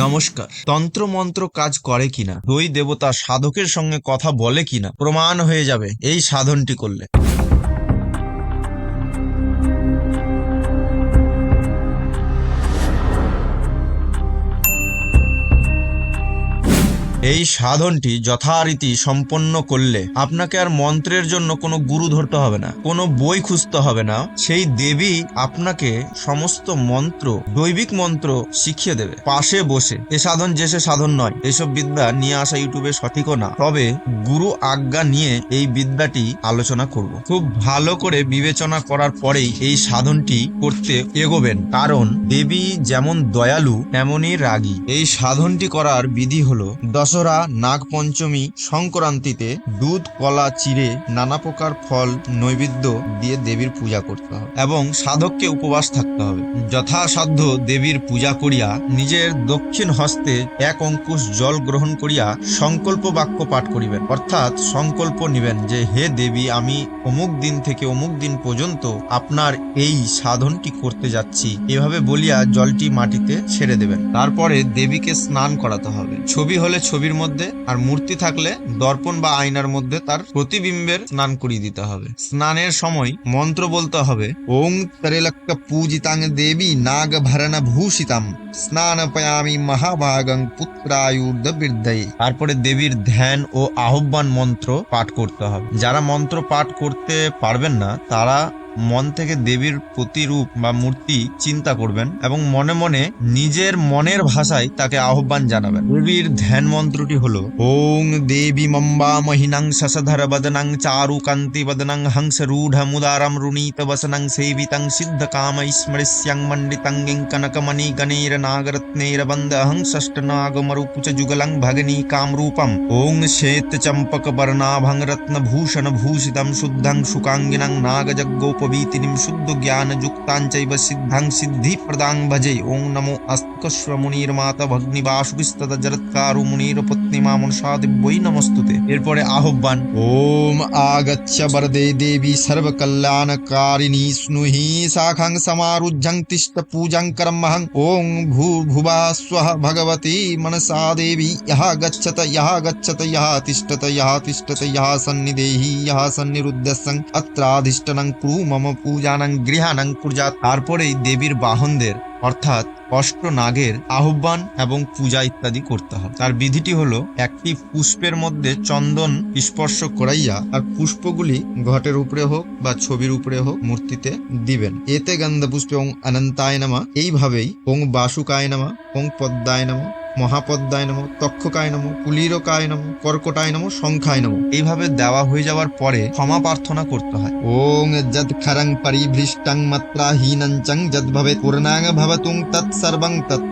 নমস্কার। তন্ত্র মন্ত্র কাজ করে কিনা? দুই দেবতা সাধকের সঙ্গে কথা বলে কিনা? প্রমাণ হয়ে যাবে। এই সাধনটি করলে। এই সাধনটি যথারীতি সম্পন্ন করলে আপনাকে আর মন্ত্রের জন্য কোনো গুরু ধরতে হবে না, কোনো বই খুঁজতে হবে না। সেই দেবী আপনাকে সমস্ত মন্ত্র, দৈবিক মন্ত্র শিখিয়ে দেবে, পাশে বসে। এ সাধন যে সে সাধন নয়, এসব বিদ্যা নিয়ে আসা ইউটিউবে সঠিকও না। তবে গুরু আজ্ঞা নিয়ে এই বিদ্যাটি আলোচনা করব। খুব ভালো করে বিবেচনা করার পরেই এই সাধনটি করতে এগোবেন। কারণ দেবী যেমন দয়ালু, তেমনই রাগী। এই সাধনটি করার বিধি হলো দশরা নাগ পঞ্চমী সংক্রান্তিতে দুধ, কলা, চিড়ে নানা প্রকার ফল, নৈবেদ্য দিয়ে দেবীর পূজা করতে হবে এবং সাধককে উপবাস থাকতে হবে। যথাসাধ্য দেবীর পূজা করিয়া নিজের দক্ষিণ হস্তে এক অঙ্কুশ জল গ্রহণ করিয়া সংকল্প বাক্য পাঠ করিবেন। অর্থাৎ সংকল্প নিবেন যে, হে দেবী, আমি অমুক দিন থেকে অমুক দিন পর্যন্ত আপনার এই সাধনটি করতে যাচ্ছি। এভাবে বলিয়া জলটি মাটিতে ছেড়ে দেবেন। তারপরে দেবীকে স্নান করাতে হবে। ছবি হলে ছবির মধ্যে আর মূর্তি থাকলে দর্পণ বা আয়নার মধ্যে তার প্রতিবিম্বের স্নান করিয়ে দিতে হবে। স্নানের সময় মন্ত্র বলতে হবে, ওং তরেলক্ক পূজিতাং দেবী নাগ ভরণ ভূষিতাম স্নান পয়ামি মহাভাগং পুত্রায়ুর্দ বৃদ্ধয়ে তারপরে দেবীর ধ্যান ও আহ্বান মন্ত্র পাঠ করতে হবে। যারা মন্ত্র পাঠ করতে পারবেন না, তারা মন থেকে দেবীর প্রতিরূপ বা মূর্তি চিন্তা করবেন এবং মনে মনে নিজের মনের ভাষায় তাকে আহ্বান জানাবেন। দেবীর ধ্যান মন্ত্রটি হল, ওং দেবী মম্বা মহিনাং শশধর বদনাং চারু কান্তি বদনাং হংস রূঢ় মুদারম রুণীত বসনং সেবিতং সিদ্ধ কাম স্মৃষ্যং মণ্ডিতং কনকমণি গণের নাগরত্নের বন্দ অহং ষষ্ঠ নাগমরুকুচ যুগলং ভগ্নি কামরূপম। ওং শ্বেত চম্পক বর্ণাভং রত্নভূষণ ভূষিতম শুদ্ধং শুকাঙ্গিনং নাগজগ্গোপ शुद्ध ज्ञान युक्ताञ्चैव सिद्धां सिद्धि प्रदां भजे ओं नमो अस्कस्व मुनिर्माता ভগ্নিবাসুকিস্তত জরৎকারু মুনির পত্নীমা মনসা দিব্যই নমস্তুতে এরপরে আহ্বান ওম আগচ্ছ বরদে দেবী সর্বকল্যাণকারিণী স্নুহি শাখাং সমারুজ্জং তিষ্ঠ পূজাং করমহং ওং ভূর্ভুবা স্বঃ ভগবতি মনসা দেবী यः गच्छत यः गच्छत यः तिष्ठत यः तिष्ठत यः सन्निधेहि यः सन्निरुद्धसং अत्राधिष्ठनं কুরু মম পূজানাং গৃহানাং পূজা তারপরেই দেবীর বাহনদের, অর্থাৎ অষ্ট নাগের, আহ্বান এবং পূজা ইত্যাদি করতে হবে তার বিধিটি হলো, একটি পুষ্পের মধ্যে চন্দন স্পর্শ করাইয়া আর পুষ্পগুলি ঘটের উপরে হোক বা ছবির উপরে হোক মূর্তিতে দিবেন। এতে গন্ধ পুষ্পে ওং অনন্তায় নামা। এইভাবেই ওং বাসুকায় নামা, ওং পদ্মায় নামা। মহাপদ্মায় নম, তক্ষকায় নম, কুলিরকায় নম, কর্কটায় সংখ্যায় এইভাবে দেওয়া হয়ে যাওয়ার পরে ক্ষমা প্রার্থনা করতে হয়। ওং যদ খরং পরিভৃষ্টং মাত্রা মাত্রাহীনঞ্চং যদ ভবে পূর্ণাং ভবতুং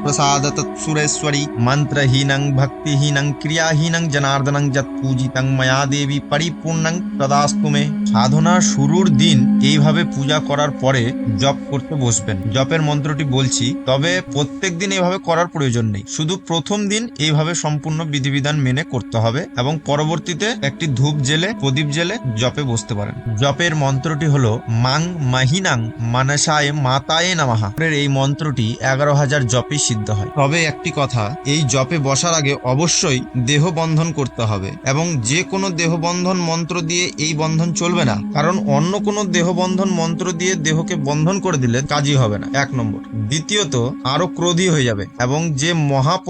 প্রসাদ তৎ সুরেশ্বরী। মন্ত্রহীনং ভক্তিহীনং ক্রিয়াহীনং জনার্দনং যৎ পূজিতং, ময়া দেবী পরিপূর্ণং তদাস্তু মে। সাধনার শুরুর দিন এইভাবে পূজা করার পরে জপ করতে বসবেন। জপের মন্ত্রটি বলছি, তবে প্রত্যেক দিন এইভাবে করার প্রয়োজন নেই। শুধু প্রথম দিন এইভাবে সম্পূর্ণ বিধিবিধান মেনে করতে হবে এবং পরবর্তীতে একটি ধূপ জেলে, প্রদীপ জেলে জপে বসতে পারেন। জপের মন্ত্রটি হলো, মাং মাহিনাং মানসায় মাতায়ে নামাহা। এই মন্ত্রটি এগারো হাজার জপে সিদ্ধ হয়। তবে একটি কথা, এই জপে বসার আগে অবশ্যই দেহ বন্ধন করতে হবে এবং যে কোনো দেহ বন্ধন মন্ত্র দিয়ে এই বন্ধন চলবে না। কারণ অন্য কোনো দেহ বন্ধন মন্ত্র দিয়ে দেহকে বন্ধন করে দিলে কাজই হবে না। এক নম্বর। দ্বিতীয়ত, আরও ক্রোধী হয়ে যাবে এবং যে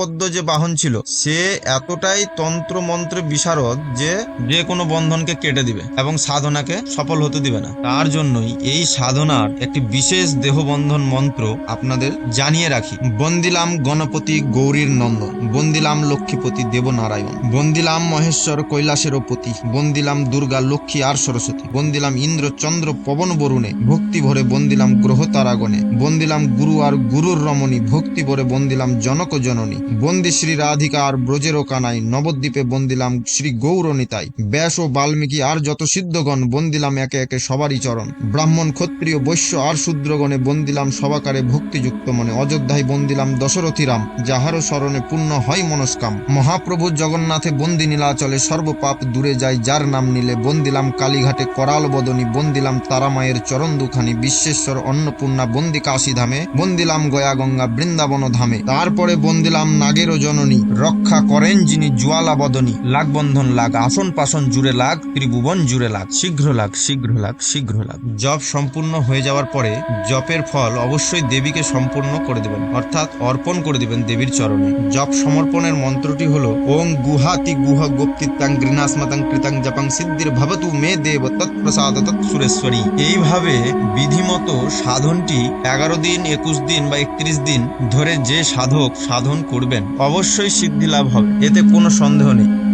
মহাপদ্ম যে বাহন ছিল, সে এতটাই তন্ত্র মন্ত্রে বিশারদ যে যে কোনো বন্ধনকে কেটে দিবে এবং সাধনাকে সফল হতে দিবে না। তার জন্যই এই সাধনার একটি বিশেষ দেহবন্ধন মন্ত্র আপনাদের জানিয়ে রাখি। বন্দিলাম গণপতি গৌরীর নন্দন, বন্দিলাম লক্ষ্মীপতি দেবনারায়ণ, বন্দিলাম মহেশ্বর কৈলাসের পতি, বন্দিলাম দুর্গা লক্ষ্মী আর সরস্বতী, বন্দিলাম ইন্দ্র চন্দ্র পবন বরুণে ভক্তি ভরে বন্দিলাম গ্রহ তারাগণে বন্দিলাম গুরু আর গুরুর রমণী ভক্তি ভরে বন্দিলাম জনক জননী বন্দি শ্রী রাধিকা আর ব্রজের কানাই নবদ্বীপে বন্দিলাম শ্রী গৌরনিতাই। ব্যাস ও বাল্মীকি আর যত সিদ্ধগণ বন্দিলাম একে একে সবারই চরণ। ব্রাহ্মণ, ক্ষত্রিয়, বৈশ্য আর শূদ্রগণে বন্দিলাম সবাকারে ভক্তিযুক্ত মনে। অযোধ্যায় বন্দিলাম দশরথী রাম যাহারও স্মরণে পূর্ণ হয় মনস্কাম। মহাপ্রভু জগন্নাথে বন্দি নীলাচলে সর্বপাপ দূরে যায়, যার নাম নিলে বন্দিলাম কালীঘাটে করাল বদনী, বন্দিলাম তারামায়ের চরণ দুখানি, বিশ্বেশ্বর অন্নপূর্ণা বন্দি কাশী ধামে, বন্দিলাম গয়া গঙ্গা বৃন্দাবন ধামে। তারপরে বন্দিলাম নাগেরও জননী। রক্ষা করেন যিনি জ্বালা বদনী লাগ বন্ধন লাগ আসন পাসন জুড়ে লাগ, ত্রিভুবন জুড়ে লাগ। শীঘ্র লাগ শীঘ্র লাগ শীঘ্র লাগ। জপ সম্পূর্ণ হয়ে যাওয়ার পরে জপের ফল অবশ্যই দেবীকে সম্পূর্ণ করে দেবেন, অর্থাৎ অর্পণ করে দিবেন দেবীর চরণে। জপ সমর্পণের মন্ত্রটি হল, ওং গুহাতি গুহ গোপ্তিত্তাং গৃণাস্মতাং কৃতাং জপাং সিদ্ধির ভবতু মে দেব তৎপ্রসাদ তৎসুরেশ্বরী এইভাবে বিধিমতো সাধনটি এগারো দিন, একুশ দিন বা একত্রিশ দিন ধরে যে সাধক সাধন করবেন? অবশ্যই সিদ্ধি লাভ হবে। এতে কোনো সন্দেহ নেই।